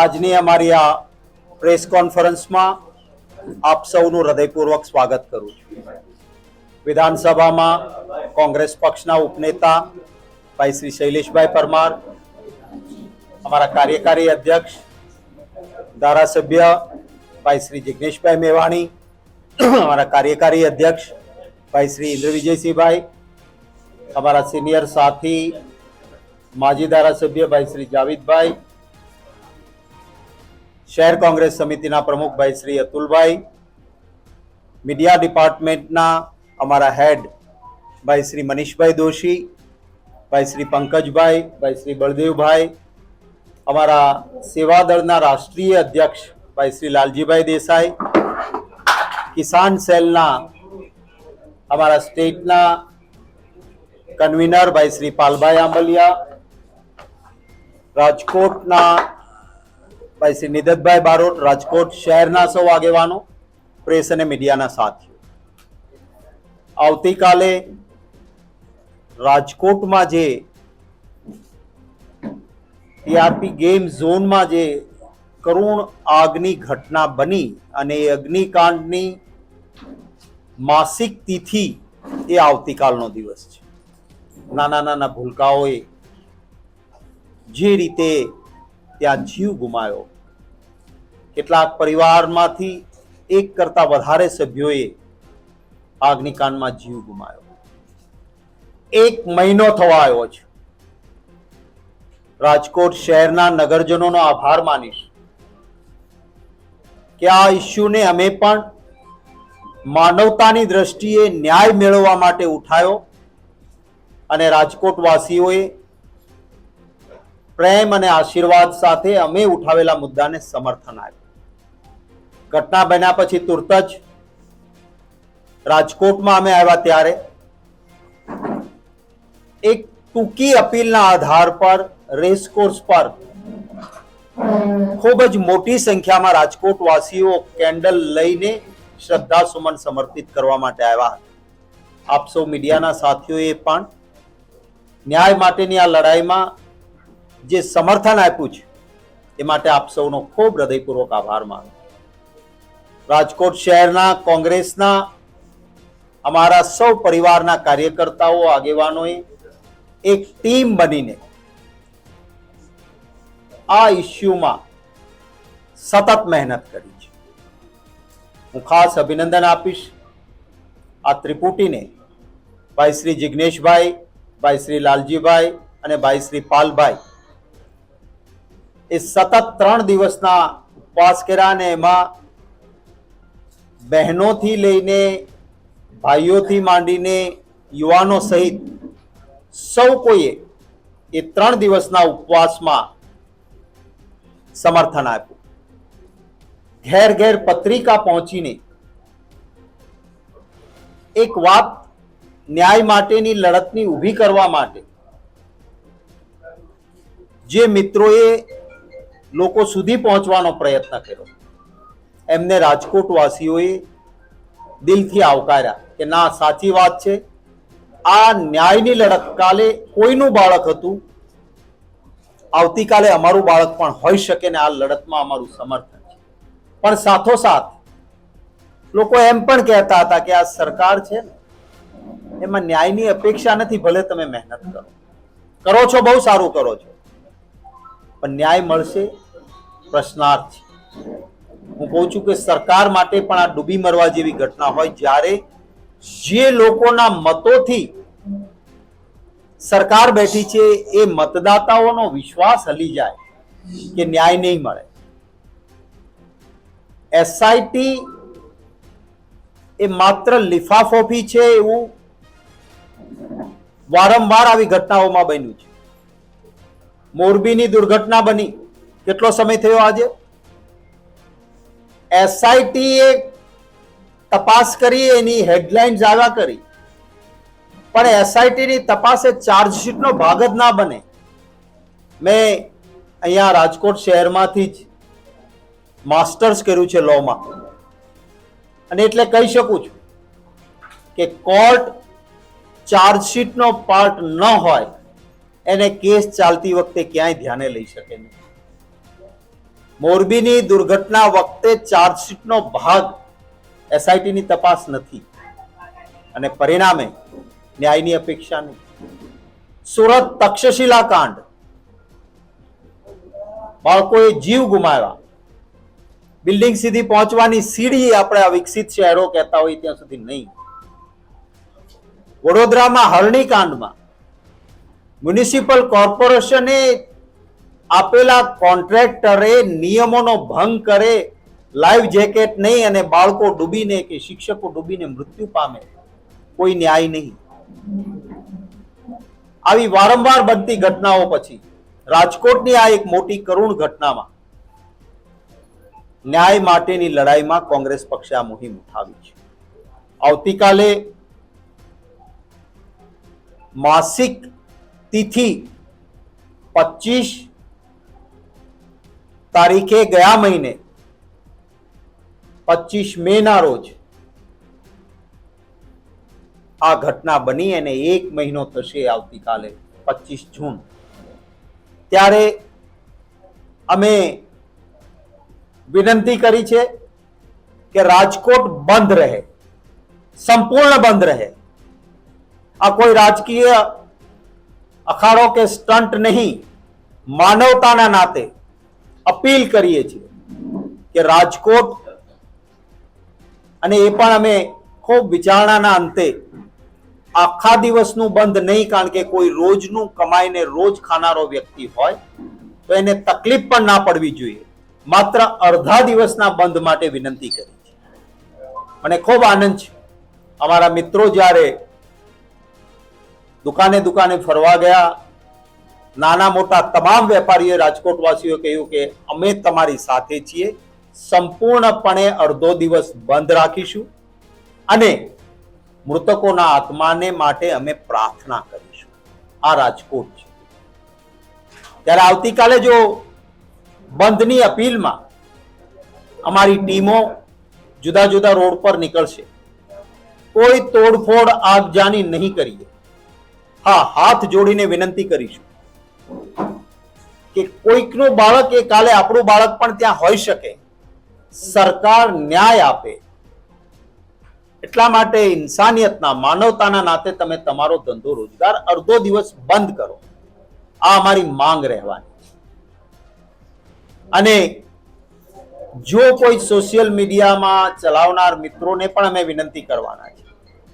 આજની અમારી આ પ્રેસ કોન્ફરન્સમાં આપ સૌનું હૃદયપૂર્વક સ્વાગત કરું છું. વિધાનસભામાં કોંગ્રેસ પક્ષના ઉપનેતા ભાઈ શ્રી શૈલેષભાઈ પરમાર, અમારા કાર્યકારી અધ્યક્ષ, ધારાસભ્ય ભાઈ શ્રી જિગ્નેશભાઈ મેવાણી, અમારા કાર્યકારી અધ્યક્ષ ભાઈ શ્રી ઇન્દ્ર વિજયસિંહભાઈ અમારા સિનિયર સાથી, માજી ધારાસભ્ય ભાઈ શ્રી જાવિદભાઈ શહેર કોંગ્રેસ સમિતિના પ્રમુખ ભાઈ શ્રી અતુલભાઈ, મીડિયા ડિપાર્ટમેન્ટના અમારા હેડ ભાઈ શ્રી મનીષભાઈ દોશી, ભાઈ શ્રી પંકજભાઈ, ભાઈ શ્રી બળદેવભાઈ, અમારા સેવાદળના રાષ્ટ્રીય અધ્યક્ષ ભાઈ શ્રી લાલજીભાઈ દેસાઈ, કિસાન સેલના અમારા સ્ટેટના કન્વીનર ભાઈ શ્રી પાલભાઈ આંબલિયા, રાજકોટના ભાઈ શ્રી નિદતભાઈ બારોટ, રાજકોટ શહેરના સૌ આગેવાનો, પ્રેસ અને મીડિયાના સાથીઓ. આવતીકાલે રાજકોટમાં જે ટીઆરપી ગેમ ઝોનમાં જે કરુણ આગની ઘટના બની અને એ અગ્નિકાંડની માસિક તિથિ એ આવતીકાલનો દિવસ છે. નાના નાના ભૂલકાઓએ જે રીતે ત્યાં જીવ ગુમાયો. કેટલાક પરિવારમાંથી એક કરતા વધારે સભ્યોએ અગ્નિકાંડમાં જીવ ગુમાયો. એક મહિનો થવા આવ્યો છે. રાજકોટ શહેરના નગરજનોનો આભાર માનીશ. કે આ ઇસ્યુને અમે પણ માનવતાની દ્રષ્ટિએ ન્યાય મેળવવા માટે ઉઠાયો અને રાજકોટ વાસીઓએ પ્રેમ અને આશીર્વાદ સાથે અમે ઉઠાવેલા મુદ્દાને સમર્થન આપ્યું. ઘટના બન્યા પછી તુરત જ રાજકોટમાં અમે આવ્યા ત્યારે એક ટૂંકી અપીલના આધાર પર રેસકોર્સ પર ખૂબ જ મોટી સંખ્યામાં રાજકોટ વાસીઓ કેન્ડલ લઈને શ્રદ્ધા સુમન સમર્પિત કરવા માટે આવ્યા હતા. આપ સૌ મીડિયાના સાથીઓએ પણ ન્યાય માટેની આ લડાઈમાં જે સમર્થન આપ્યું છે, એ માટે આપ સૌનો ખૂબ હૃદયપૂર્વક આભાર માનું રાજકોટ શહેરના કોંગ્રેસના અમારા સૌ પરિવારના કાર્યકર્તાઓ, આગેવાનોએ એક ટીમ બનીને આ ઇસ્યુમાં સતત મહેનત કરી છે. હું ખાસ અભિનંદન આપીશ આ ત્રિપુટીને, ભાઈ શ્રી જિગ્નેશભાઈ, ભાઈ શ્રી લાલજીભાઈ અને ભાઈ શ્રી પાલભાઈ એ સતત ત્રણ દિવસના ઉપવાસ કર્યા અને એમાં બહેનોથી લઈને ભાઈઓથી માંડીને યુવાનો સહિત સૌ કોઈએ એ ત્રણ દિવસના ઉપવાસમાં સમર્થન આપ્યું. ઘેર ઘેર પત્રિકા પહોંચીને એક વાત ન્યાય માટેની લડતની ઊભી કરવા માટે જે મિત્રોએ લોકો સુધી પહોંચવાનો પ્રયત્ન કર્યો. એમને રાજકોટવાસીઓએ દિલથી આવકાર્યા કે ના, સાચી વાત છે. આ ન્યાયની લડત કાલે કોઈનું બાળક હતું? આવતીકાલે અમારું બાળક પણ હોઈ શકે ને આ લડતમાં અમારું સમર્થન છે. પણ સાથોસાથ, લોકો એમ પણ કહેતા હતા કે આ સરકાર છે ને, એમાં ન્યાયની અપેક્ષા નથી, ભલે તમે મહેનત કરો. કરો છો, બહુ સારું કરો છો. પણ ન્યાય મળશે પ્રશ્નાર્થ. હું કહું છું કે સરકાર માટે પણ આ ડૂબી મરવા જેવી ઘટના હોય જ્યારે જે લોકોના મતોથી સરકાર બેઠી છે એ મતદાતાઓનો વિશ્વાસ હલી જાય કે ન્યાય નહીં મળે. એસઆઈટી એ માત્ર લિફાફોફી છે એવું વારંવાર આવી ઘટનાઓમાં બન્યું છે. મોરબીની દુર્ઘટના બની. કેટલો સમય થયો આજે? એસઆઈટી એ તપાસ કરી, એની હેડલાઇન જાગા કરી. પણ એસઆઈટી ની તપાસે ચાર્જશીટનો ભાગ જ ના બને. મેં અહીંયા રાજકોટ શહેરમાંથી જ માસ્ટર્સ કર્યું છે લોમાં અને એટલે કહી શકું છું કે કોર્ટ ચાર્જશીટનો પાર્ટ ન હોય, એને કેસ ચાલતી વખતે ક્યાંય ધ્યાને લઈ શકે નહીં. મોરબીની દુર્ઘટના વખતે ચાર્જશીટનો ભાગ એસઆઈટીની તપાસ નથી. અને પરિણામે ન્યાયની અપેક્ષા નહીં. સુરત તક્ષશિલા કાંડ. બાળકોએ જીવ ગુમાવ્યા. બિલ્ડિંગ સુધી પહોંચવાની સીડી આપણે આ વિકસિત શહેરો કહેતા હોય ત્યાં સુધી નહીં. વડોદરામાં હરણી કાંડમાં મ્યુનિસિપલ કોર્પોરેશને આપેલા કોન્ટ્રાક્ટરે નિયમોનો ભંગ કરે, લાઈવ જેકેટ નહીં અને બાળકો ડૂબીને કે શિક્ષકો ડૂબીને મૃત્યુ પામે, કોઈ ન્યાય નહીં. આવી વારંવાર બનતી ઘટનાઓ પછી રાજકોટની આ એક મોટી કરુણ ઘટનામાં ન્યાય માટેની લડાઈમાં કોંગ્રેસ પક્ષે આ મુહિમ ઉઠાવી છે. આવતીકાલે માસિક તિથિ પચીસ તારીખે ગયા મહિને પચીસ મે ના રોજ આ ઘટના બની અને એક મહિનો થશે આવતીકાલે પચીસ જૂન. ત્યારે અમે વિનંતી કરી છે કે રાજકોટ બંધ રહે, સંપૂર્ણ બંધ રહે. આ કોઈ રાજકીય અખાડો કે સ્ટન્ટ નહીં, માનવતાના નાતે અપીલ કરીએ છીએ કે રાજકોટ અને એ પણ અમે ખૂબ વિચારણાના અંતે આખા દિવસનું બંધ નહીં, કારણ કે કોઈ રોજનું કમાઈને રોજ ખાનારો વ્યક્તિ હોય, તો એને તકલીફ પણ ના પડવી જોઈએ. માત્ર અડધા દિવસના બંધ માટે વિનંતી કરી છે. મને ખૂબ આનંદ છે. અમારા મિત્રો જ્યારે દુકાને દુકાને ફરવા ગયા નાના મોટા તમામ વેપારીઓ રાજકોટવાસીઓ કહ્યું કે અમે તમારી સાથે છીએ. સંપૂર્ણપણે અડધો દિવસ બંધ રાખીશું અને મૃતકોના આત્માને માટે અમે પ્રાર્થના કરીશું. આ રાજકોટ છે. ત્યારે આવતીકાલે જો બંધની અપીલમાં અમારી ટીમો જુદા જુદા રોડ પર નીકળશે, કોઈ તોડફોડ આગજાની નહીં કરીએ. હા, હાથ જોડીને વિનંતી કરીશું. કે કોઈકનું બાળક એ કાલે આપણું બાળક પણ ત્યાં હોઈ શકે. સરકાર ન્યાય આપે. એટલા માટે ઇન્સાનિયતના, માનવતાના નાતે તમે તમારો ધંધો રોજગાર અડધો દિવસ બંધ કરો. આ અમારી માંગ રહેવાની અને જો કોઈ સોશિયલ મીડિયામાં ચલાવનાર મિત્રોને પણ અમે વિનંતી કરવાના છે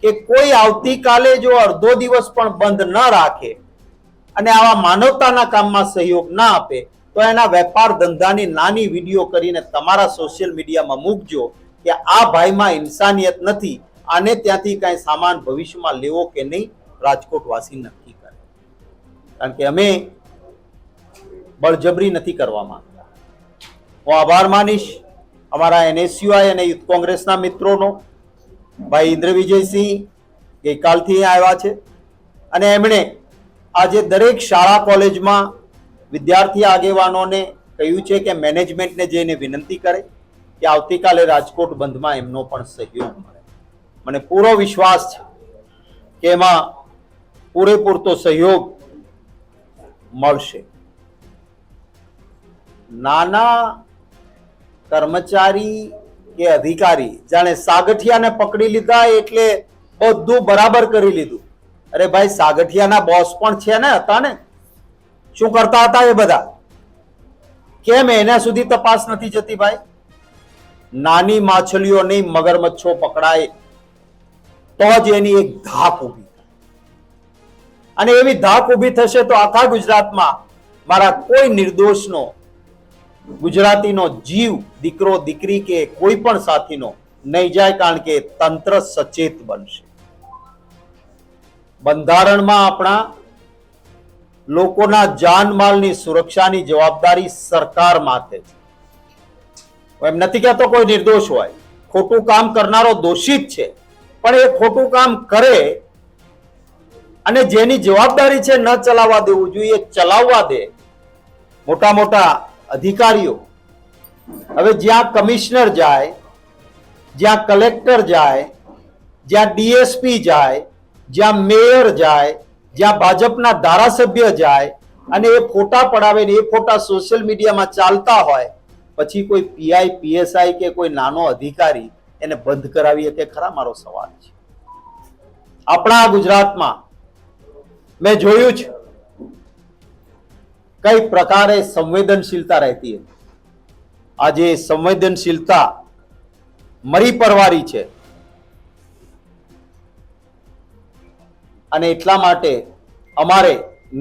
કે કોઈ આવતીકાલે જો અડધો દિવસ પણ બંધ ન રાખે અને આવા માનવતાના કામમાં સહયોગ ના આપે, તો એના વેપાર ધંધાની નાની વીડિયો કરીને તમારા સોશિયલ મીડિયામાં મૂકજો કે આ ભાઈમાં ઇન્સાનિયત નથી, આને ત્યાંથી કાંઈ સામાન ભવિષ્યમાં લેવો કે નહીં રાજકોટ વાસી નક્કી કરે. કારણ કે અમે બળજબરી નથી કરવા માંગતા. હું આભાર માનીશ અમારા એનએસયુઆઈ અને યુથ કોંગ્રેસના મિત્રોનો. ભાઈ ઇન્દ્ર વિજયસિંહ ગઈકાલથી આવ્યા છે. અને એમણે આજે દરેક શાળા કોલેજમાં વિદ્યાર્થી આગેવાનોને કહ્યું છે કે મેનેજમેન્ટને જઈને વિનંતી કરે કે આવતીકાલે રાજકોટ બંધમાં એમનો પણ સહયોગ મળે. મને પૂરો વિશ્વાસ છે કે એમાં પૂરેપૂરતો સહયોગ મળશે. નાના કર્મચારી કે અધિકારી જાણે સાગઠિયાને પકડી લીધા એટલે બધું બરાબર કરી લીધું. અરે ભાઈ, સાગઠિયાના બોસ પણ છે ને હતા ને? શું કરતા હતા એ બધા? કેમ એના સુધી તપાસ નથી જતી ભાઈ? નાની માછલીઓ નહીં મગરમચ્છો પકડાય, તો જ એની એક ધાક ઊભી અને એવી ધાક ઊભી થશે તો આખા ગુજરાતમાં મારા કોઈ નિર્દોષનો, ગુજરાતીનો જીવ, દીકરો, દીકરી કે કોઈ પણ સાથીનો નહીં જાય કારણ કે તંત્ર સચેત બનશે. બંધારણમાં આપણા લોકોના જાનમાલની સુરક્ષાની જવાબદારી સરકાર માથે છે. એમ નથી કહેતો કોઈ નિર્દોષ હોય. ખોટું કામ કરનારો દોષિત છે. પણ એ ખોટું કામ કરે અને જેની જવાબદારી છે ન ચલાવવા દેવું જોઈએ, ચલાવવા દે. મોટા મોટા અધિકારીઓ. હવે જ્યાં કમિશનર જાય, જ્યાં કલેક્ટર જાય, જ્યાં ડીએસપી જાય જ્યાં મેયર જાય, જ્યાં ભાજપના ધારાસભ્ય જાય અને એ ફોટા પડાવે ને એ ફોટા સોશિયલ મીડિયામાં ચાલતા હોય, પછી કોઈ પીઆઈ, પીએસઆઈ કે કોઈ નાનો અધિકારી એને બંધ કરાવી તે ખરા મારો સવાલ છે. આપણા ગુજરાતમાં મેં જોયું છે કઈ પ્રકારે સંવેદનશીલતા રહેતી હતી. આજે સંવેદનશીલતા મરી પરવારી છે. અને એટલા માટે અમારે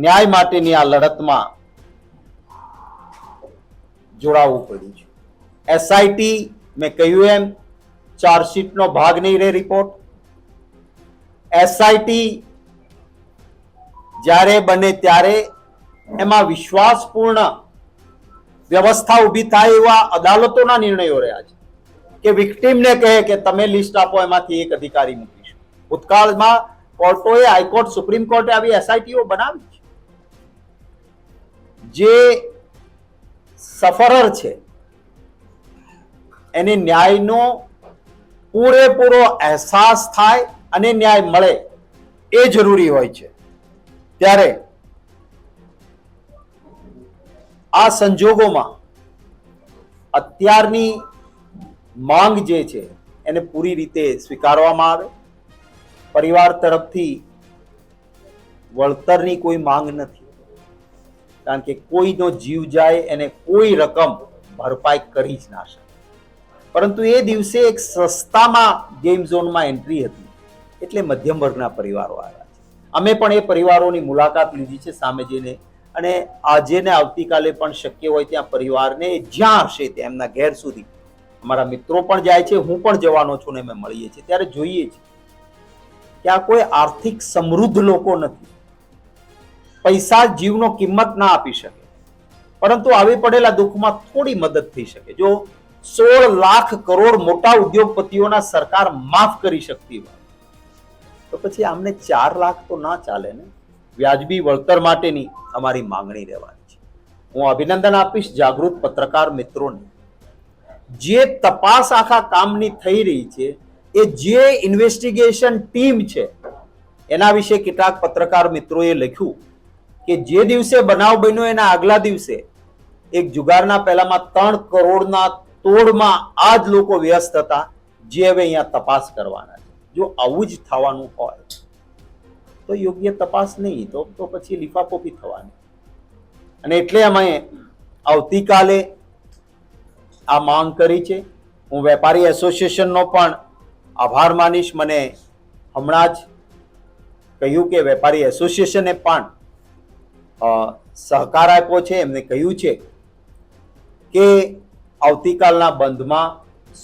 ન્યાય માટેની આ લડતમાં જોડાવવું પડ્યું છે. એસઆઈટી મેં કહ્યું એમ, ચાર્જશીટનો ભાગ નહીં રહે રિપોર્ટ એસઆઈટી જ્યારે બને ત્યારે એમાં વિશ્વાસપૂર્ણ વ્યવસ્થા ઊભી થાય એવા અદાલતોના નિર્ણયો રહ્યા છે. કે વિક્ટીમને કહે કે તમે લિસ્ટ આપો, એમાંથી એક અધિકારી મૂકીશું. ભૂતકાળમાં કોર્ટોએ હાઈકોર્ટ સુપ્રીમ કોર્ટે આવી એસઆઈટીઓ બનાવી છે. જે સફરર છે. એને ન્યાયનો પૂરેપૂરો અહેસાસ થાય અને ન્યાય મળે એ જરૂરી હોય છે. ત્યારે આ સંજોગોમાં અત્યારની માંગ જે છે, એને પૂરી રીતે સ્વીકારવામાં આવે. પરિવાર તરફથી વળતરની કોઈ માંગ નથી. કારણ કે કોઈનો જીવ જાય એને કોઈ રકમ ભરપાઈ કરી જ ના શકે. પરંતુ એ દિવસે એક સસ્તામાં ગેમ ઝોનમાં એન્ટ્રી હતી. એટલે મધ્યમ વર્ગના પરિવારો આવ્યા છે. અમે પણ એ પરિવારોની મુલાકાત લીધી છે સામે જઈને. અને આજે ને આવતીકાલે પણ શક્ય હોય ત્યાં પરિવારને જ્યાં હશે ત્યાં એમના ઘેર સુધી અમારા મિત્રો પણ જાય છે, હું પણ જવાનો છું ને અમે મળીએ છીએ. ત્યારે જોઈએ છીએ. કે આ કોઈ આર્થિક સમૃદ્ધ લોકો નથી. પૈસા જીવનો કિંમત ના આપી શકે. પરંતુ આવી પડેલા દુઃખમાં થોડી મદદ થઈ શકે. જો સોળ લાખ કરોડ મોટા ઉદ્યોગપતિઓના સરકાર માફ કરી શકતી હોય, તો પછી આમને ચાર લાખ તો ના ચાલે ને? વ્યાજબી વળતર માટેની અમારી માંગણી રહેવાની છે. હું અભિનંદન આપીશ જાગૃત પત્રકાર મિત્રોને. જે તપાસ આખા કામની થઈ રહી છે એ જે ઇન્વેસ્ટિગેશન ટીમ છે, એના વિશે કેટલાક પત્રકાર મિત્રોએ લખ્યું કે જે દિવસે બનાવ બન્યો એના આગલા દિવસે, એક જુગારના પહેલામાં ત્રણ કરોડના તોડમાં આ જ લોકો વ્યસ્ત હતા, જે હવે અહીંયા તપાસ કરવાના છે. જો આવું જ થવાનું હોય, તો યોગ્ય તપાસ નહીં, તો તો પછી લીફાપોપી થવાની. અને એટલે અમે આવતીકાલે આ માંગ કરી છે. હું વેપારી એસોસિએશનનો પણ આભાર માનીશ. મને હમણાં જ કહ્યું કે વેપારી એસોસિએશને પણ સહકાર આપ્યો છે. એમને કહ્યું છે કે આવતીકાલના બંધમાં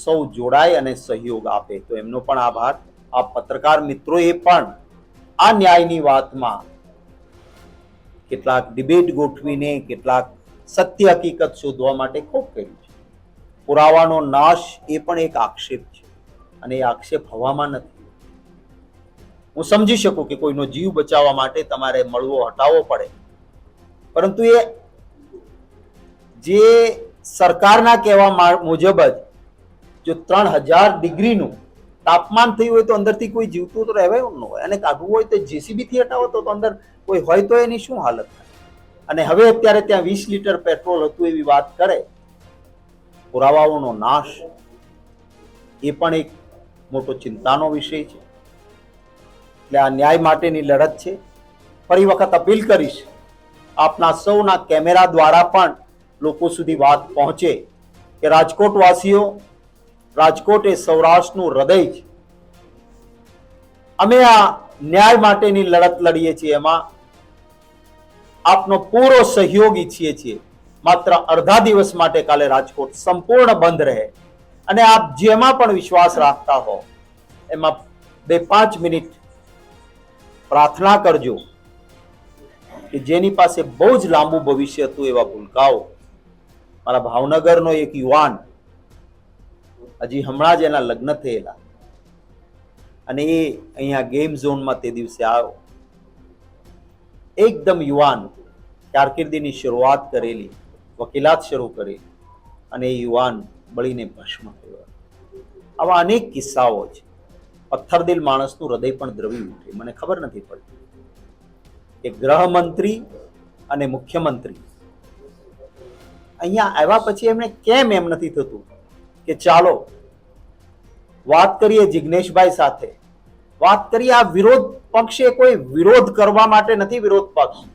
સૌ જોડાય અને સહયોગ આપે. તો એમનો પણ આભાર. આ પત્રકાર મિત્રોએ પણ આ ન્યાયની વાતમાં કેટલાક ડિબેટ ગોઠવીને કેટલાક સત્ય હકીકત શોધવા માટે ખૂબ કર્યું છે. પુરાવાનો નાશ એ પણ એક આક્ષેપ છે. અને એ આક્ષેપ હવામાં નથી. હું સમજી શકું કે કોઈનો જીવ બચાવવા માટે તમારે મળવો, હટાવવો પડે. પરંતુ એ જે સરકારના કહેવા મુજબ જ જો ત્રણ હજાર ડિગ્રીનું તાપમાન થયું હોય તો અંદરથી કોઈ જીવતું તો રહેવાય ન હોય. અને કાઢવું હોય તો જેસીબીથી હટાવો તો તો અંદર કોઈ હોય તો એની શું હાલત થાય? અને હવે અત્યારે ત્યાં વીસ લીટર પેટ્રોલ હતું એવી વાત કરે. પુરાવાઓનો નાશ. એ પણ એક મોટો ચિંતાનો વિષય છે. એટલે આ ન્યાય માટેની લડત છે. ફરી વખત અપીલ કરીશ, આપના સૌના કેમેરા દ્વારા પણ લોકો સુધી વાત પહોંચે કે રાજકોટવાસીઓ, રાજકોટ એ સૌરાષ્ટ્રનું હૃદય છે. અમે આ ન્યાય માટેની લડત લડીએ છીએ એમાં આપનો પૂરો સહયોગ ઈચ્છીએ છીએ. માત્ર અડધા દિવસ માટે કાલે રાજકોટ સંપૂર્ણ બંધ રહે. અને આપ જેમાં પણ વિશ્વાસ રાખતા હો, એમાં બે પાંચ મિનિટ પ્રાર્થના કરજો કે જેની પાસે બહુ જ લાંબુ ભવિષ્ય હતું એવા ભૂલકાઓ. મારા ભાવનગરનો એક યુવાન હજી હમણાં જ એના લગ્ન થયેલા અને એ અહીંયા ગેમ ઝોનમાં તે દિવસે આવ્યો. એકદમ યુવાન કારકિર્દીની શરૂઆત કરેલી, વકીલાત શરૂ કરેલી અને એ યુવાન બળીને ભસ્મ થયો. આવા અનેક કિસ્સાઓ છે. પથ્થરદિલ માણસનું હૃદય પણ દ્રવી ઉઠે. મને ખબર નથી પડતી. કે ગૃહમંત્રી અને મુખ્યમંત્રી અહીંયા આવ્યા પછી એમને કેમ એમ નથી થતું? કે ચાલો, વાત કરીએ જિગ્નેશભાઈ સાથે. વાત કરીએ આ વિરોધ પક્ષે કોઈ વિરોધ કરવા માટે નથી વિરોધ પક્ષ.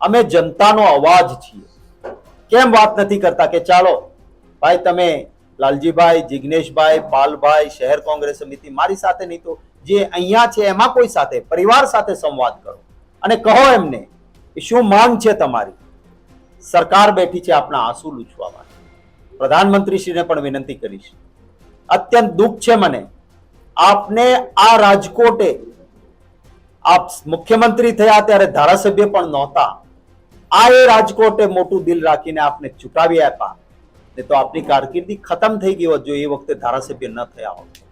અમે જનતાનો અવાજ છીએ. કેમ વાત નથી કરતા? કે ચાલો, ભાઈ તમે લાલજીભાઈ, જિગ્નેશભાઈ, પાલભાઈ, શહેર કોંગ્રેસ સમિતિ મારી સાથે નહીં તો જે અહીંયા છે એમાં કોઈ સાથે, પરિવાર સાથે સંવાદ કરો. અને કહો એમને શું માંગ છે તમારી? સરકાર બેઠી છે આપણા આંસુ લૂછવા માટે. પ્રધાનમંત્રીશ્રીને પણ વિનંતી કરીશ. અત્યંત દુઃખ છે મને. આપને આ રાજકોટે આપ મુખ્યમંત્રી થયા ત્યારે ધારાસભ્ય પણ નહોતા. આ એ રાજકોટે મોટું દિલ રાખીને આપને ચૂંટાવી આપ્યા. ને તો આપની કારકિર્દી ખતમ થઈ ગઈ હોત જો એ વખતે ધારાસભ્ય ન થયા હોત.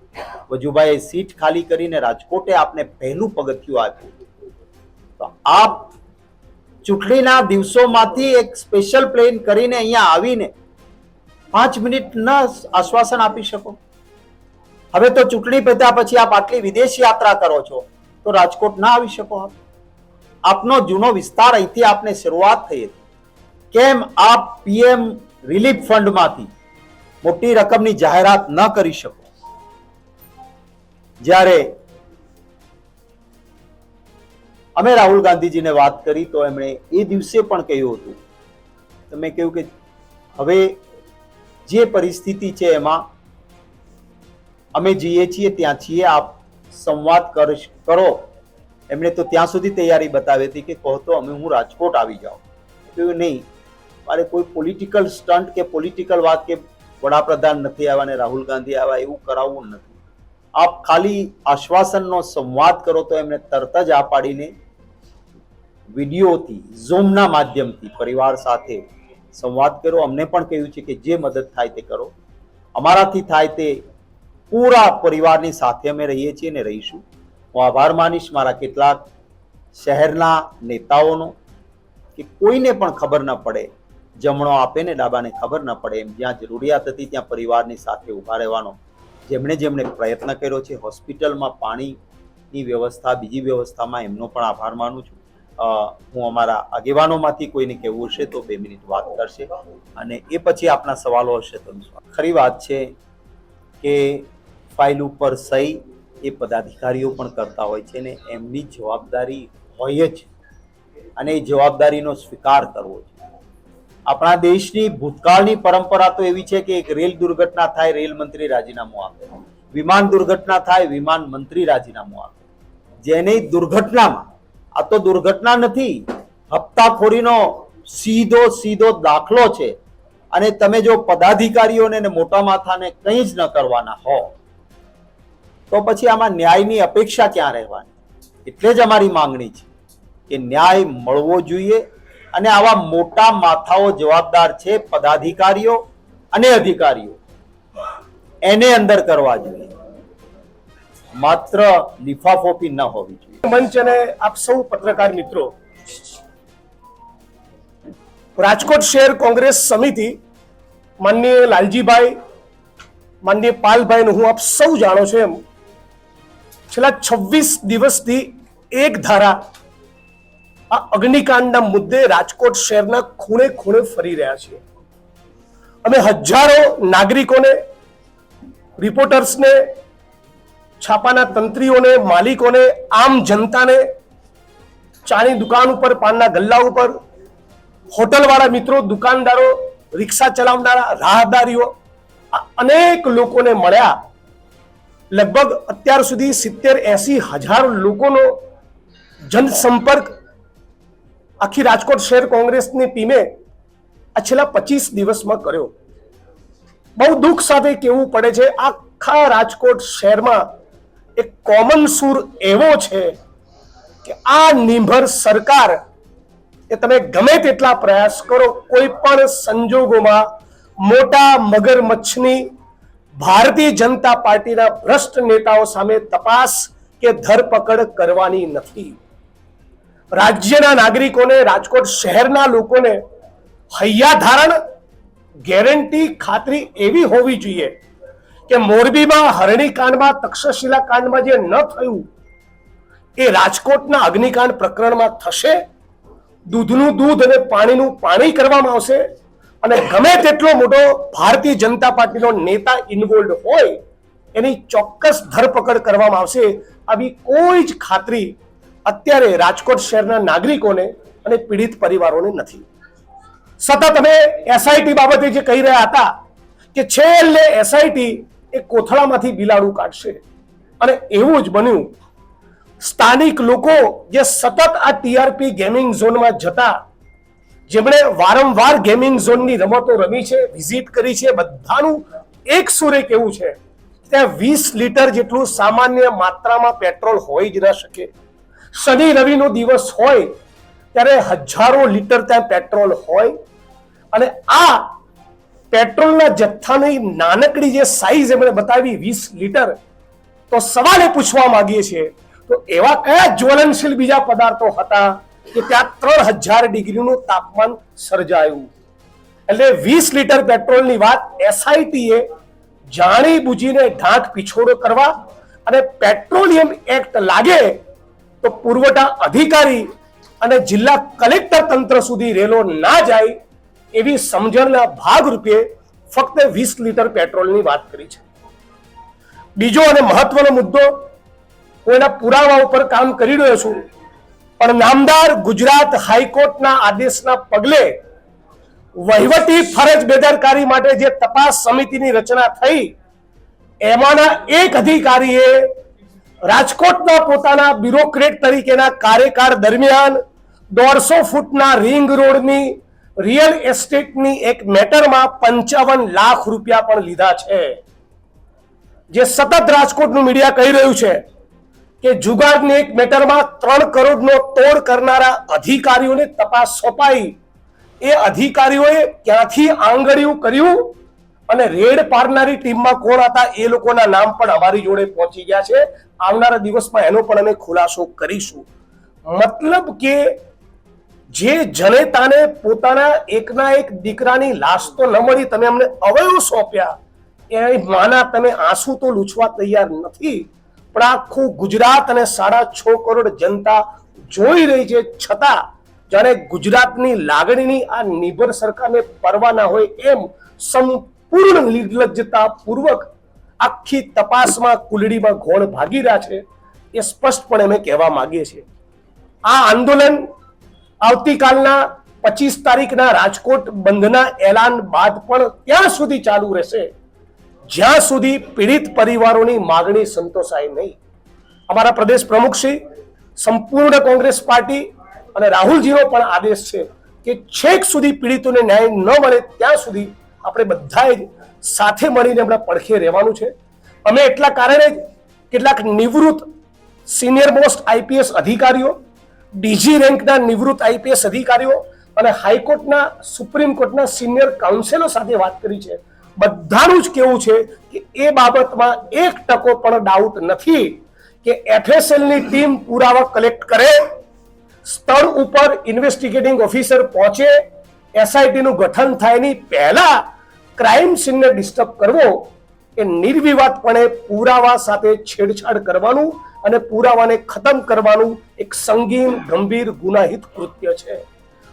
વજુભાઈએ સીટ ખાલી કરીને રાજકોટે આપને પહેલું પગથિયું આપ્યું. તો આપ ચૂંટણીના દિવસોમાંથી એક સ્પેશિયલ પ્લેન કરીને અહીંયા આવીને પાંચ મિનિટ ન આશ્વાસન આપી શકો. હવે તો ચૂંટણી પત્યા પછી આપ આટલી વિદેશ યાત્રા કરો છો, તો રાજકોટ ના આવી શકો આપ. આપનો જૂનો વિસ્તાર અહીંથી આપને શરૂઆત થઈ હતી. કેમ? આપ પીએમ રિલીફ ફંડમાંથી મોટી રકમની જાહેરાત ન કરી શકો. જ્યારે અમે રાહુલ ગાંધીજીને વાત કરી તો એમણે એ દિવસે પણ કહ્યું હતું તમે કહ્યું કે હવે જે પરિસ્થિતિ છે એમાં અમે જઈએ છીએ, ત્યાં છીએ, આપ સંવાદ કર- એમણે તો ત્યાં સુધી તૈયારી બતાવી હતી કે કહો તો અમે હું રાજકોટ આવી જાઉં. કહ્યું નહીં મારે કોઈ પોલિટિકલ સ્ટન્ટ કે પોલિટિકલ વાત કે વડાપ્રધાન નથી આવ્યા ને રાહુલ ગાંધી આવ્યા એવું કરાવવું નથી. આપ ખાલી આશ્વાસનનો સંવાદ કરો તો એમને તરત જ આ પાડીને વિડીયોથી, ઝૂમના માધ્યમથી પરિવાર સાથે સંવાદ કરો. અમને પણ કહ્યું છે કે જે મદદ થાય તે કરો. અમારાથી થાય તે પૂરા પરિવારની સાથે અમે રહીએ છીએ ને રહીશું. હું આભાર માનીશ મારા કેટલાક શહેરના નેતાઓનો કે કોઈને પણ ખબર ન પડે જમણો આપે ને ડાબાને ખબર ન પડે એમ જ્યાં જરૂરિયાત હતી ત્યાં પરિવારની સાથે ઊભા રહેવાનો. જેમણે જેમણે પ્રયત્ન કર્યો છે, હોસ્પિટલમાં પાણીની વ્યવસ્થા, બીજી વ્યવસ્થામાં એમનો પણ આભાર માનું છું. હું અમારા આગેવાનોમાંથી કોઈને કહેવું હશે તો બે મિનિટ વાત કરશે. અને એ પછી આપના સવાલો હશે તો ખરી વાત છે કે ફાઇલ ઉપર સહી એ પદાધિકારીઓ પણ કરતા હોય છે ને એમની જવાબદારી હોય જ. અને એ જવાબદારીનો સ્વીકાર કરવો છે આપણા દેશની ભૂતકાળની પરંપરા તો એવી છે કે એક રેલ દુર્ઘટના થાય, રેલ મંત્રી રાજીનામું આપે. વિમાન દુર્ઘટના થાય, વિમાન મંત્રી રાજીનામું આપે. જેની દુર્ઘટનામાં, આ તો દુર્ઘટના નથી, હપ્તાખોરીનો સીધો સીધો દાખલો છે. અને તમે જો પદાધિકારીઓને મોટા માથાને કંઈ જ ન કરવાના હો, તો પછી આમાં ન્યાયની અપેક્ષા ક્યાં રહેવાની? એટલે જ અમારી માંગણી છે કે ન્યાય મળવો જોઈએ અને આવા મોટા માથાઓ જવાબદાર છે પદાધિકારીઓ અને અધિકારીઓ. એને અંદર કરવા જોઈએ. માત્ર લિફાફોપી ન હોવી જોઈએ. મંચ અને આપ સૌ પત્રકાર મિત્રો, રાજકોટ શહેર કોંગ્રેસ સમિતિ, માનનીય લાલજીભાઈ, માનનીય પાલભાઈ હું આપ સૌ જાણો છો એમ, છેલ્લા છવ્વીસ દિવસથી એક ધારા આ અગ્નિકાંડના મુદ્દે રાજકોટ શહેરના ખૂણે ખૂણે ફરી રહ્યા છીએ. અમે હજારો નાગરિકોને, રિપોર્ટર્સને, છાપાના તંત્રીઓને, માલિકોને, આમ જનતાને ચાની દુકાન ઉપર, પાનના ગલ્લા ઉપર, હોટલવાળા મિત્રો, દુકાનદારો, રિક્ષા ચલાવનારા, રાહદારીઓ અનેક લોકોને મળ્યા. લગભગ અત્યાર સુધી સિત્તેર એસી હજાર લોકોનો જનસંપર્ક આખી રાજકોટ શહેર કોંગ્રેસની ટીમે આ છેલ્લા પચીસ દિવસમાં કર્યો. બહુ દુઃખ સાથે કહેવું પડે છે, આખા રાજકોટ શહેરમાં એક કોમન સૂર એવો છે કે આ નિર્ભર સરકાર એ તમે ગમે તેટલા પ્રયાસ કરો, કોઈ પણ સંજોગોમાં મોટા મગરમચ્છની ભારતીય જનતા પાર્ટીના ભ્રષ્ટ નેતાઓ સામે તપાસ કે ધરપકડ કરવાની નથી. રાજ્યના નાગરિકોને, રાજકોટ શહેરના લોકોને હૈયાધારણ ગેરંટી ખાતરી એવી હોવી જોઈએ કે મોરબીમાં હરણી કાંડમાં તક્ષશિલા કાંડમાં જે ન થયું, એ રાજકોટના અગ્નિકાંડ પ્રકરણમાં થશે. દૂધનું દૂધ અને પાણીનું પાણી કરવામાં આવશે અને ગમે તેટલો મોટો ભારતીય જનતા પાર્ટીનો નેતા ઇન્વોલ્ડ હોય, એની ચોક્કસ ધરપકડ કરવામાં આવશે. આવી કોઈ જ ખાતરી અત્યારે રાજકોટ શહેરના નાગરિકોને અને પીડિત પરિવારોને નથી. સતત અમે એસઆઈટી બાબતે જે કહી રહ્યા હતા કે છેલ્લે એસઆઈટી એ કોથળામાંથી બિલાડું કાઢશે. અને એવું જ બન્યું. સ્થાનિક લોકો જે સતત આ ટીઆરપી ગેમિંગ ઝોનમાં જતા, જેમણે વારંવાર ગેમિંગ ઝોનની રમતો રમી છે વિઝિટ કરી છે, બધાનું એક સુરે કેવું છે. ત્યાં વીસ લીટર જેટલું સામાન્ય માત્રામાં પેટ્રોલ હોય જ ન શકે. શનિ રવિનો દિવસ હોય ત્યારે હજારો લીટર ત્યાં પેટ્રોલ હોય અને આ પેટ્રોલના જથ્થાની નાનકડી જે સાઈઝ એમણે બતાવી, વીસ લીટર, તો સવાલે પૂછવા માંગીએ છીએ, તો એવા કયા જ્વલનશીલ બીજા પદાર્થો હતા કે ત્યાં ત્રણ હજાર ડિગ્રીનું તાપમાન સર્જાયું? એટલે વીસ લીટર પેટ્રોલની વાત એસઆઈટીએ જાણી બુજીને ઢાંક પીછોડો કરવા અને પેટ્રોલિયમ એક્ટ લાગે તો પુરવઠા અધિકારી અને જિલ્લા કલેક્ટર તંત્ર સુધી રેલો ના જાય એવી સમજણના ભાગરૂપે ફક્ત વીસ લીટર પેટ્રોલની વાત કરી છે. બીજો અને મહત્વનો મુદ્દો હું એના પુરાવા ઉપર કામ કરી રહ્યો છું, પણ નામદાર ગુજરાત હાઈકોર્ટના આદેશના પગલે વહીવટી ફરજ બેદરકારી માટે જે તપાસ સમિતિની રચના થઈ, એમાંના એક અધિકારીએ રાજકોટના પોતાના બ્યુરોક્રેટ તરીકેના કાર્યકાળ દરમિયાન દોઢસો ફૂટના રિંગ રોડની રિયલ એસ્ટેટની એક મેટરમાં પંચાવન લાખ રૂપિયા પણ લીધા છે. જે સતત રાજકોટનું મીડિયા કહી રહ્યું છે કે જુગારની એક મેટરમાં ત્રણ કરોડનો તોડ કરનારા અધિકારીઓને તપાસ સોંપાઈ. એ અધિકારીઓએ ક્યાંથી આંગળીયું કર્યું? અને રેડ પાડનારી ટીમમાં કોણ હતા એ લોકોના નામ પણ અમારી જોડે પહોંચી ગયા છે. આવનારા દિવસમાં એનો પણ અમે ખુલાસો કરીશું. મતલબ કે જે જનેતાને પોતાના એકના એક દીકરાની લાશ તો ન મળી, તમે અમને અવયવ સોંપ્યા. એ માના તમે આંસુ તો લૂછવા તૈયાર નથી. પણ આખું ગુજરાત અને સાડા છ કરોડ જનતા જોઈ રહી છે. છતાં જ્યારે ગુજરાતની લાગણીની આ નિભર સરકારને પરવા ના હોય એમ સંપૂર્ણ નિર્લજ્જતા પૂર્વક આખી તપાસમાં કુલડીમાં ઘોણ ભાગી રહ્યા છે એ સ્પષ્ટપણે અમે કહેવા માંગીએ છીએ. આ આંદોલન આવતીકાલના પચીસ તારીખના રાજકોટ બંધના એલાન બાદ પણ ત્યાં સુધી ચાલુ રહેશે. જ્યાં સુધી પીડિત પરિવારોની માગણી સંતોષાય નહીં. અમારા પ્રદેશ પ્રમુખશ્રી સંપૂર્ણ કોંગ્રેસ પાર્ટી અને રાહુલજીનો પણ આદેશ છે કે છેક સુધી પીડિતોને ન્યાય ન મળે ત્યાં સુધી આપણે બધાએ જ સાથે મળીને આપણે પડખે રહેવાનું છે. અમે એટલા કારણે જ કેટલાક નિવૃત્ત સિનિયર મોસ્ટ આઈપીએસ અધિકારીઓ, ડીજી રેન્કના નિવૃત્ત આઈપીએસ અધિકારીઓ અને હાઈકોર્ટના, સુપ્રીમ કોર્ટના સિનિયર કાઉન્સિલો સાથે વાત કરી છે. બધાનું જ કેવું છે કે એ બાબતમાં એક ટકો પણ ડાઉટ નથી કે એફએસએલની ટીમ પુરાવા કલેક્ટ કરે, સ્થળ ઉપર ઇન્વેસ્ટિગેટિંગ ઓફિસર પહોંચે એસઆઈટીનું ગઠન થાયની પહેલા ક્રાઇમ સીનને ડિસ્ટર્બ કરવો એ નિર્વિવાદપણે પુરાવા સાથે છેડછાડ કરવાનું અને પુરાવાને ખતમ કરવાનું એક સંગીન, ગંભીર, ગુનાહિત કૃત્ય છે.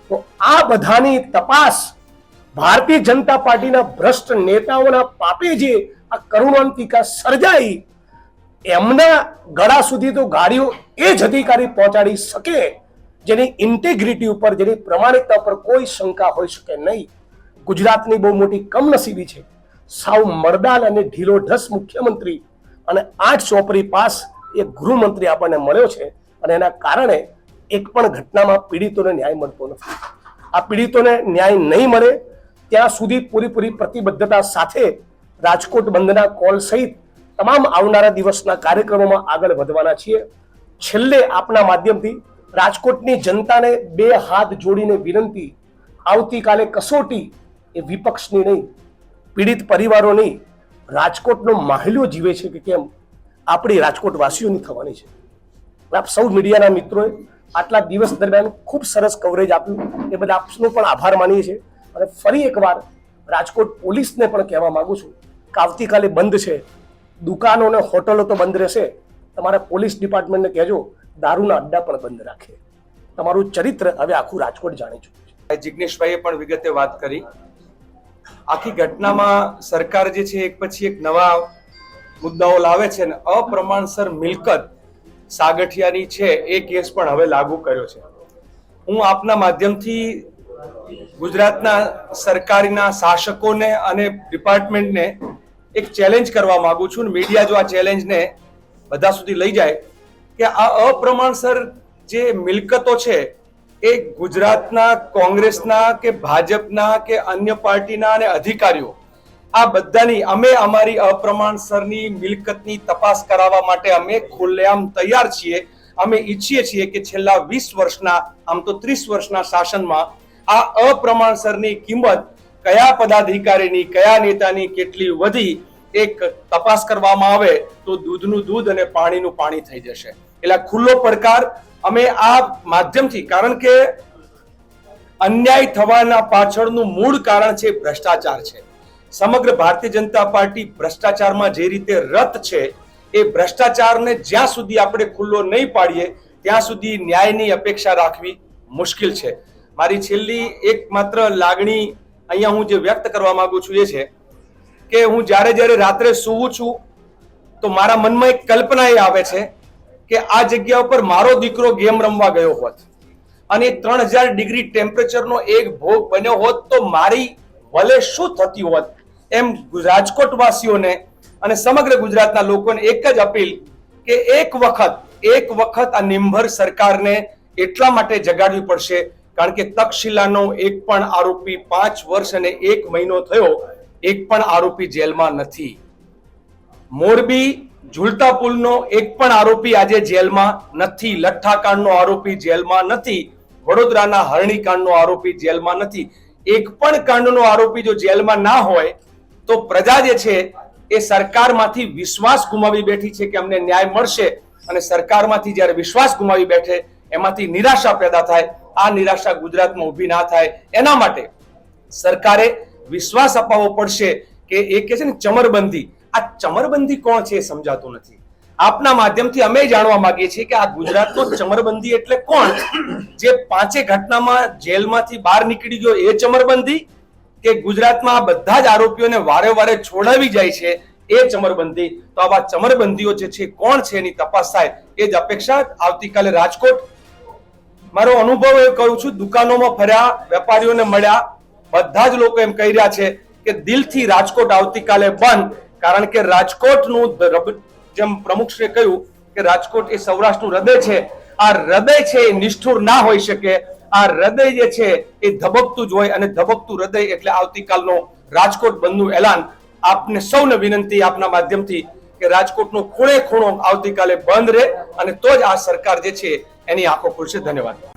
તો આ બધાની તપાસ ભારતીય જનતા પાર્ટીના ભ્રષ્ટ નેતાઓના પાપે જે આ કરુણાંતિકા સર્જાઈ, એમના ગળા સુધી તો ગાડીઓ એ જ અધિકારી પહોંચાડી શકે, જેની ઇન્ટેગ્રિટી ઉપર, જેની પ્રમાણિકતા ઉપર કોઈ શંકા હોઈ શકે નહીં. ગુજરાતની બહુ મોટી કમનસીબી છે. સાવ મરદાલ અને ઢીલો ઢસ મુખ્યમંત્રી અને આઠ ચોપરી પાસ એ ગૃહમંત્રી આપણને મળ્યો છે અને એના કારણે એક પણ ઘટનામાં પીડિતોને ન્યાય મળતો નથી. આ પીડિતોને ન્યાય નહીં મળે ત્યાં સુધી પૂરીપૂરી પ્રતિબદ્ધતા સાથે રાજકોટ બંધના કોલ સહિત તમામ આવનારા દિવસના કાર્યક્રમોમાં આગળ વધવાના છીએ. છેલ્લે આપના માધ્યમથી રાજકોટની જનતાને બે હાથ જોડીને વિનંતી. આવતીકાલે કસોટી એ વિપક્ષની નહીં, પીડિત પરિવારોની રાજકોટનો માહિલ્યો જીવે છે કે કેમ, આપણી રાજકોટવાસીઓની થવાની છે. આપ સૌ મીડિયાના મિત્રોએ આટલા દિવસ દરમિયાન ખૂબ સરસ કવરેજ આપ્યું. એ બધા આપનો પણ આભાર માનીએ છીએ. અને ફરી એકવાર રાજકોટ પોલીસને પણ કહેવા માગું છું કે આવતીકાલે બંધ છે. દુકાનો અને હોટલો તો બંધ રહેશે. તમારા પોલીસ ડિપાર્ટમેન્ટને કહેજો, દારૂના અડ્ડા પણ બંધ રાખે. તમારું ચરિત્ર હવે આખું રાજકોટ જાણી ચૂક્યું છે. જિગ્નેશભાઈએ પણ વિગતે વાત કરી. આખી ઘટનામાં સરકાર જે છે એક પછી એક નવા મુદ્દાઓ લાવે છે અને અપ્રમાણસર મિલકત સાગઠિયાની છે એ કેસ પણ હવે લાગુ કર્યો છે. હું આપના માધ્યમથી ગુજરાતના સરકારીના શાસકોને અને ડિપાર્ટમેન્ટને એક ચેલેન્જ કરવા માંગુ છું મીડિયા જો આ ચેલેન્જને બધા સુધી લઈ જાય કે આ અપ્રમાણસર જે મિલકતો છે એ ગુજરાતના, કોંગ્રેસના કે ભાજપના કે અન્ય પાર્ટીના અને અધિકારીઓ, આ બધાની અમે અમારી અપ્રમાણસરની મિલકતની તપાસ કરાવવા માટે અમે ખુલ્લેઆમ તૈયાર છીએ. અમે ઈચ્છીએ છીએ કે છેલ્લા વીસ વર્ષના, આમ તો ત્રીસ વર્ષના શાસનમાં આ અપ્રમાણસરની કિંમત કયા પદાધિકારીની, કયા નેતાની કેટલી વધી, એક તપાસ કરવામાં આવે તો દૂધનું દૂધ અને પાણીનું પાણી થઈ જશે. એટલે ખુલ્લો પડકાર અમે આ માધ્યમથી, કારણ કે અન્યાય થવાના પાછળનું મૂળ કારણ છે ભ્રષ્ટાચાર છે. સમગ્ર ભારતીય જનતા પાર્ટી ભ્રષ્ટાચારમાં જે રીતે રત છે, એ ભ્રષ્ટાચારને જ્યાં સુધી આપણે ખુલ્લો નહીં પાડીએ, ત્યાં સુધી ન્યાયની અપેક્ષા રાખવી મુશ્કેલ છે. મારી છેલ્લી એક માત્ર લાગણી અહીંયા હું જે વ્યક્ત કરવા માંગુ છું એ છે કે હું જ્યારે જ્યારે રાત્રે સૂવું છું, તો મારા મનમાં એક કલ્પના એ આવે છે કે આ જગ્યા ઉપર મારો દીકરો ગેમ રમવા ગયો હોત અને ત્રણ હજાર ડિગ્રી ટેમ્પરેચરનો એક ભોગ બન્યો હોત તો મારી ભલે શું થતી હોત એમ રાજકોટવાસીઓને અને સમગ્ર ગુજરાતના લોકોને એક જ અપીલ કે એક વખત એક વખત આ નિંભર સરકારને એટલા માટે જગાડવી પડશે કારણ કે તક્ષશિલાનો એક પણ આરોપી પાંચ વર્ષ અને એક મહિનો થયો, એક પણ આરોપી જેલમાં નથી. મોરબી ઝુલતા પુલનો એક પણ આરોપી આજે જેલમાં નથી. લઠ્ઠાકાંડનો આરોપી જેલમાં નથી. વડોદરાના હરણીકાંડનો આરોપી જેલમાં નથી. એક પણ કાંડનો આરોપી જો જેલમાં ના હોય, તો પ્રજા જે છે, એ સરકારમાંથી વિશ્વાસ ગુમાવી બેઠી છે કે અમને ન્યાય મળશે. અને સરકારમાંથી જ્યારે વિશ્વાસ ગુમાવી બેઠે, એમાંથી નિરાશા પેદા થાય. આ નિરાશા ગુજરાતમાં ઊભી ના થાય. એના માટે સરકારે વિશ્વાસ અપાવવો પડશે કે એ કે છે ને ચમરબંધી આ ચમરબંધી કોણ છે સમજાતું નથી. આપના માધ્યમથી અમે જાણવા માંગીએ છીએ કે આ ગુજરાતનો ચમરબંધી એટલે કોણ? જે પાંચે ઘટનામાં જેલમાંથી બહાર નીકળી ગયો એ ચમરબંધી કે ગુજરાતમાં આ બધા જ આરોપીઓને વારે વારે છોડાવી જાય છે એ ચમરબંધી? તો આવા ચમરબંધીઓ જે છે કોણ છે એની તપાસ થાય એ જ અપેક્ષા આવતીકાલે રાજકોટ. મારો અનુભવ એ કહું છું, દુકાનોમાં ફર્યા, વેપારીઓને મળ્યા, બધા જ લોકો એમ કહી રહ્યા છે કે દિલથી રાજકોટ આવતીકાલે બંધ. કારણ કે રાજકોટનું જેમ પ્રમુખશ્રીએ કહ્યું કે રાજકોટ એ સૌરાષ્ટ્રનું હૃદય છે, આ હૃદય છે એ નિષ્ઠુર ના હોઈ શકે, આ હૃદય જે છે એ ધબકતું જ હોય અને ધબકતું હૃદય એટલે આવતીકાલનો રાજકોટ બંધનું એલાન. આપને સૌને વિનંતી આપના માધ્યમથી કે રાજકોટનો ખૂણે ખૂણો આવતીકાલે બંધ રહે અને તો જ આ સરકાર જે છે એની આંખો ખુલશે. ધન્યવાદ.